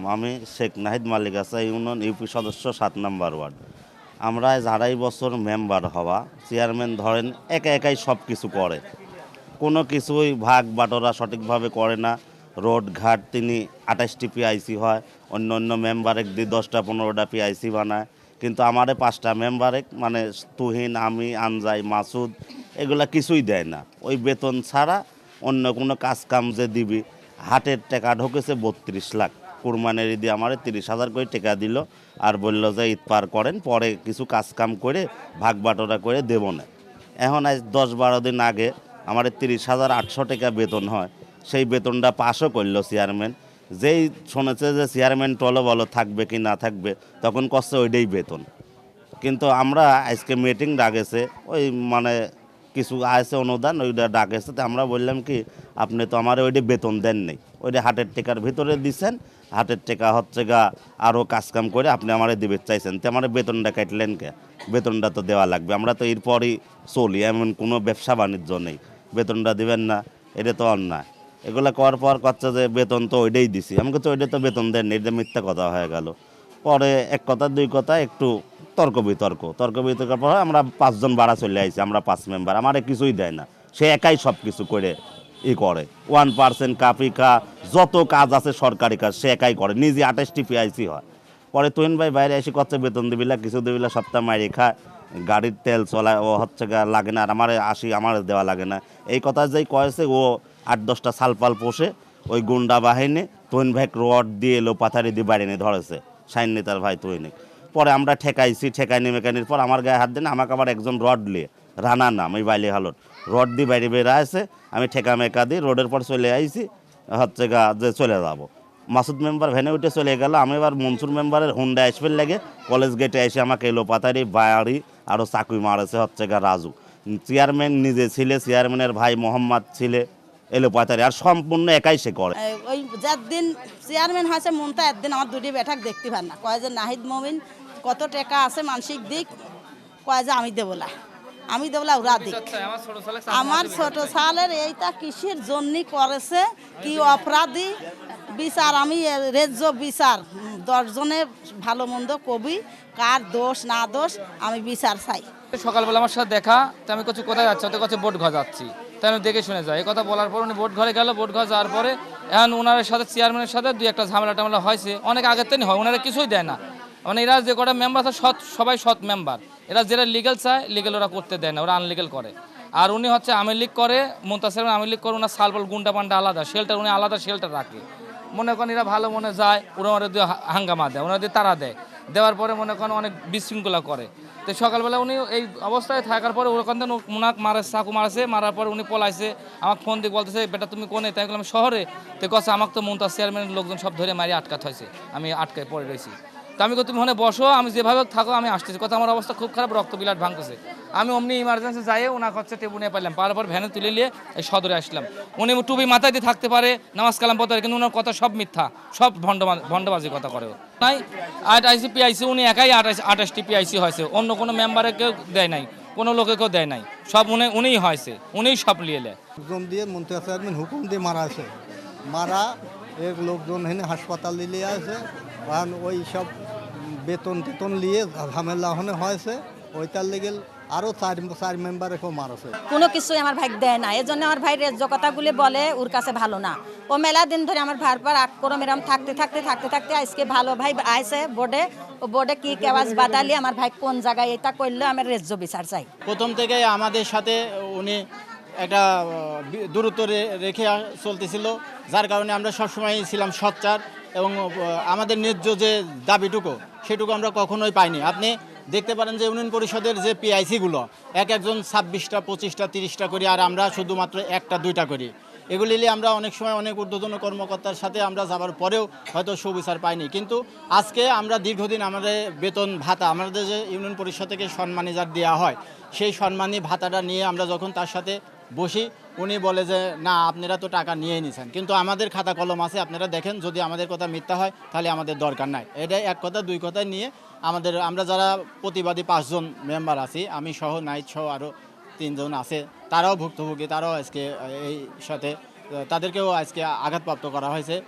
আলাইকুম। আমি শেখ নাহিদ মালিক আসা ইউনিয়ন ইউপি সদস্য, সাত নম্বর ওয়ার্ড। আমরা আড়াই বছর মেম্বার হওয়া, চেয়ারম্যান ধরেন, একা একাই সব কিছু করে। কোনো কিছুই ভাগ বাটোরা সঠিকভাবে করে না। রোড ঘাট, তিনি আঠাশটি পিআইসি হয় অন্য অন্য মেম্বারে দিয়ে দশটা, পনেরোটা পিআইসি বানায়। কিন্তু আমারে পাঁচটা মেম্বারে মানে তুহিন, আমি, আনজাই, মাসুদ, এগুলা কিছুই দেয় না। ওই বেতন ছাড়া অন্য কোনো কাজ কাম যে দিবি, হাটের টাকা ঢুকেছে বত্রিশ লাখ কুরবানের ঈদে আমার তিরিশ হাজার করে টাকা দিল আর বলল যে ঈদ পার করেন, পরে কিছু কাজ কাম করে ভাগ বাটোরা করে দেবো না। এখন আজ দশ বারো দিন আগে আমার তিরিশ হাজার আটশো টাকা বেতন হয়। সেই বেতনটা পাশও করল চেয়ারম্যান। যেই শুনেছে যে চেয়ারম্যান টলো বলো থাকবে কি না থাকবে, তখন কষ্ট ওইটাই বেতন। কিন্তু আমরা আজকে মিটিং ডাকেছে ওই মানে কিছু আছে অনুদান, ওইটা ডাকেছে তো আমরা বললাম কি, আপনি তো আমার ওইটা বেতন দেন নেই। ওইটা হাটের টেকার ভিতরে দিছেন, হাটের টেকা হচ্ছে গা আরও কাজকাম করে আপনি আমারে দিবে চাইছেন। তো আমার বেতনটা কাটলেন কে? বেতনটা তো দেওয়া লাগবে। আমরা তো এরপরই চলি, এমন কোনো ব্যবসা বাণিজ্য নেই। বেতনটা দিবেন না, এটা তো অন্যায়। এগুলো করার পর করছে যে বেতন তো ওইটাই দিছি। আমাকে তো ওইটা তো বেতন দেন এটা মিথ্যা কথা হয়ে গেল। পরে এক কথা, দুই কথা, একটু তর্ক বিতর্ক। তর্ক বিতর্কের পর আমরা পাঁচজন বাড়া চলে আইছি, আমরা পাঁচ মেম্বার আমার কিছুই দেয় না। সে একাই সব কিছু করে, ই করে। ওয়ান পার্সেন্ট কাপি কা, যত কাজ আছে সরকারি কাজ, সে একাই করে। নিজে আঠাশটি পিআইসি হয়। পরে তুহিন ভাই বাইরে এসে কচ্ছে, বেতন দিবিলা কিছু দিবিলা সপ্তাহ মাইরে খায় গাড়ির তেল চলায় ও হচ্ছে লাগে না, আর আমার আসি আমার দেওয়া লাগে না। এই কথা যেই কয়েছে, ও আট, দশটা সালপাল পোষে, ওই গুন্ডা বাহিনী, তুহিন ভাই রড দিয়ে এলো, পাথারি দিয়ে বাইরে নিয়ে ধরেছে। সাইন নেতার ভাই তুহিনিক পরে আমরা ঠেকাইছি, ঠেকাইনি মেকানির পর আমার গায়ে হাত দেন, আমাকে আবার একজন রড লিয়ে, রানা নাম ওই বাইলি হালট, রড দিয়ে বাইরে বেড়ে আছে আমি ঠেকা মেকা দিই রোডের পর চলে আইছি, হচ্ছে গা, যে চলে যাব। মাসুদ মেম্বার ভ্যানে উঠে চলে গেল, আমি এবার মনসুর মেম্বারের হুন্ডা আসবেন লাগে, কলেজ গেটে এসে আমাকে এলো পাতারি বায়ারি আরও চাকুই মারেছে হচ্ছে গা রাজু। চেয়ারম্যান নিজে ছিলে, চেয়ারম্যানের ভাই মোহাম্মদ ছিলে এলো পাতারি আর সম্পূর্ণ একাই সে করে। ওই যার দিন চেয়ারম্যান হয়েছে মনটা একদিন আমার দুটি বেঠাক দেখতে পার না। কয় যে নাহিদ মমিন কত টাকা আছে মানসিক দিক? কয় যে আমি দেবো না আমি দেবো না ওরা দিক। আমার ছোট সালের এইটা কিসের জন্য করেছে? কি অপরাধী? বিচার আমি রেজ্য বিচার। দশজনে ভালো মন্দ কবি কার দোষ না দোষ আমি বিচার চাই। সকালবেলা আমার সাথে দেখা তো আমি করছি কোথায় যাচ্ছি? ওদের কাছে বোট ঘর যাচ্ছি। তাই আমি দেখে শুনে যায়। এই কথা বলার পর উনি ভোট ঘরে গেল ভোট ঘরে যাওয়ার পরে এখন ওনার সাথে চেয়ারম্যানের সাথে দুই একটা ঝামেলা টামেলা হয়েছে। অনেক আগের থেকে হয় ওনারা কিছুই দেয় না। মানে এরা যে কটা মেম্বার আছে, সৎ সবাই সৎ মেম্বার এরা যেটা লিগেল চায় লিগেল ওরা করতে দেয় না, ওরা আনলিগেল করে। আর উনি হচ্ছে আমির লীগ করে, মুন্তাসের আমির লীগ করে ওনার সালপাল গুন্ডা পান্ডা আলাদা শেল্টার উনি আলাদা শেল্টার রাখে। মনে করেন এরা ভালো মনে যায়, ওরা ওরা দিয়ে হাঙ্গামা দেয় ওনারা দিয়ে তারা দেয়। দেওয়ার পরে মনে করেন অনেক বিশৃঙ্খলা করে। তো সকালবেলা উনি এই অবস্থায় থাকার পরে ওরকম থেকে মুনাক মারে, চাকু মারাছে, মারার পর উনি পলাইছে। আমাকে ফোন দিয়ে বলতেছে, বেটা, তুমি কোনে? তাই বললাম, শহরে। তো কছে আমাকে তো মমতাজ চেয়ারম্যানের লোকজন সব ধরে মারি আটকাত হয়েছে আমি আটকায় পড়ে রয়েছি তো আমি তুমি ওখানে বসো, আমি যেভাবে থাকো, আমি আসতেছি। কথা, আমার অবস্থা খুব খারাপ, রক্ত বিলাট ভাঙতেছে। আমি অমনি ইমার্জেন্সি যাই ওনাকে হচ্ছে টেবু নিয়ে পারলাম পারার পর ভ্যানে তুলে নিয়ে এই সদরে আসলাম। উনি টুপি মাথায় দিয়ে থাকতে পারে, নামাজ কালাম পারে, কিন্তু ওনার কথা সব মিথ্যা, সব ভণ্ড ভণ্ডবাজি কথা করে। নাই, আট আইসি পিআইসি, উনি একাই আঠাশ আঠাশটি পিআইসি হয়েছে। অন্য কোনো মেম্বারে কেউ দেয় নাই, কোনো লোকে কেউ দেয় নাই। সব উনি, উনিই হয়েছে, উনিই সব লিয়ে নেয় হুকুম দিয়ে মন্ত্রী হুকুম দিয়ে মারা আছে। মারা এক লোকজন এখানে হাসপাতাল নিয়ে আছে কারণ ওই সব বেতন টেতন নিয়ে ঝামেলা ওখানে হয়েছে। ওইটার লেগে আরও চার চার মেম্বার এখো মারছে। কোনো কিছুই আমার ভাই দেয় না। এই জন্য আমার ভাই রেজ্য কথাগুলি বলে ওর কাছে ভালো না। ও মেলা দিন ধরে আমার ভাইয়ের পর আক্রম এরম থাকতে থাকতে থাকতে থাকতে আজকে ভালো ভাই আইসে বোর্ডে ও বোর্ডে কি কেওয়াজ বাদালি আমার ভাই কোন জায়গায় এটা করলে আমার রেজ্য বিচার চাই। প্রথম থেকে আমাদের সাথে উনি একটা দূরত্ব রেখে চলতেছিল, যার কারণে আমরা সবসময় ছিলাম সচ্চার এবং আমাদের ন্যায্য যে দাবিটুকু, সেটুকু আমরা কখনোই পাইনি। আপনি দেখতে পারেন যে ইউনিয়ন পরিষদের যে পিআইসিগুলো এক একজন ছাব্বিশটা, পঁচিশটা, তিরিশটা করি, আর আমরা শুধুমাত্র একটা, দুইটা করি। এগুলি নিয়ে আমরা অনেক সময় অনেক ঊর্ধ্বতন কর্মকর্তার সাথে আমরা যাবার পরেও হয়তো সুবিচার পাইনি। কিন্তু আজকে আমরা দীর্ঘদিন আমাদের বেতন ভাতা, আমাদের যে ইউনিয়ন পরিষদ থেকে সম্মানী যার দেওয়া হয়, সেই সম্মানী ভাতাটা নিয়ে আমরা যখন তার সাথে বসি, উনি বলে যে, না, আপনারা তো টাকা নিয়ে নিছেন। কিন্তু আমাদের খাতা কলম আছে, আপনারা দেখেন, যদি আমাদের কথা মিথ্যা হয়, তাহলে আমাদের দরকার নাই। এটাই এক কথা। দুই কথা নিয়ে আমাদের, আমরা যারা প্রতিবাদী পাঁচজন মেম্বার আছি, আমি সহ, নাইট সহ আরও তিনজন আছে, তারাও ভুক্তভোগী, তারাও আজকে এই সাথে, তাদেরকেও আজকে আঘাতপ্রাপ্ত করা হয়েছে।